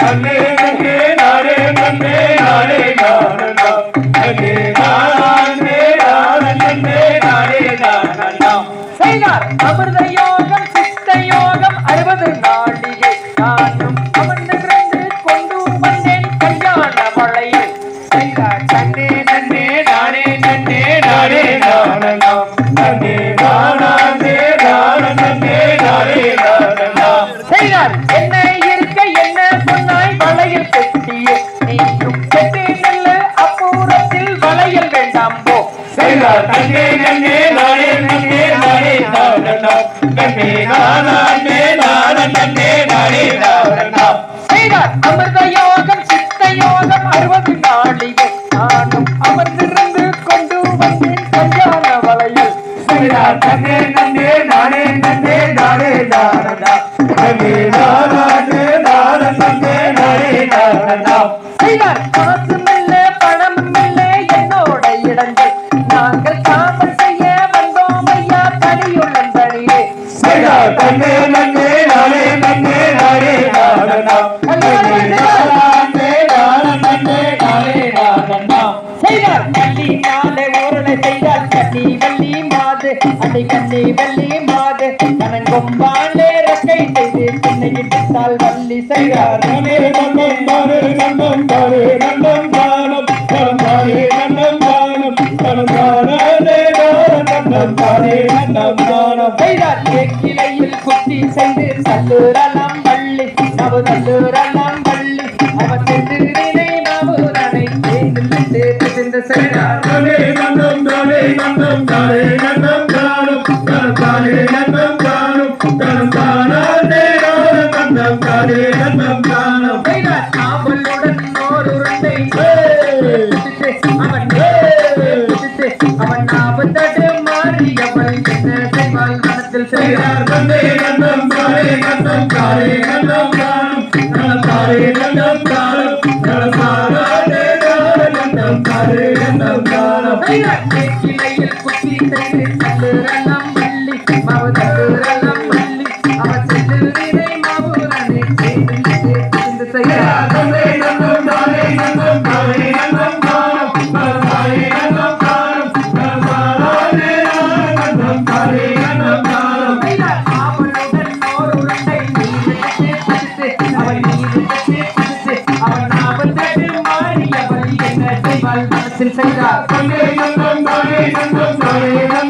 தன்னே நாடே நாடே நாடே நாடே நாடே தன்னே நன்னே நானே நன்னே நானே நாரணம் நன்னே நானே நானே நன்னே நானே நாரணம் செய்தார் அமிர்த யோகம் சித்த யோகம் அறுபது நாளிகை நானும் அமர்ந்திருந்து கொண்டு வந்தேன் கல்யாண வளையல் செய்தார் நாரணம் செய்தார் காசும் இல்லை பணமும் இல்லை என்னோட இடங்கள் செய்தார். தன்னே நன்னே நானே நன்னே நானே நாரணம் நன்னே நானே நானே நன்னே நானே நாரணம் செய்தார் கள்ளி நாளை ஊரலை செய்தார் கண்ணி வள்ளி மாது அன்னை கண்ணி வள்ளி மாது கனங்கொம்பாலே ரக்கை செய்து பின்னை இட்டால் வள்ளி செய்தார் நானே நன்னம் நானே நன்னம் நானே நன்னம் நானம் நனம் நானே நன்னம் நானம் நனம் நானே நன்னம் நானே நன்னம் நானம் செய்தார் குத்தி செய்து தல்லுரலாம் வள்ளி. நவு தல்லுரலாம் வள்ளி. அவர் நனை செய்தார் நானே நன்னம் மனத்தில் காரே செய்தார் காரே நன்னம் செய்வாள் மனத்தில்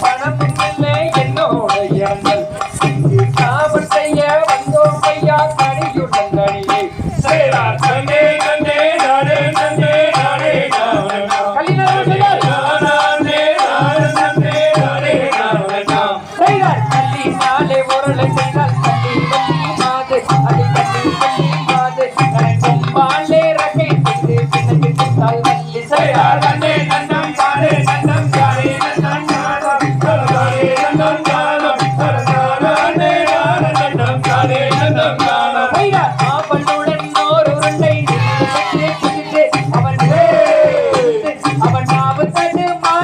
பணம் இல்லை என்னோட அவன்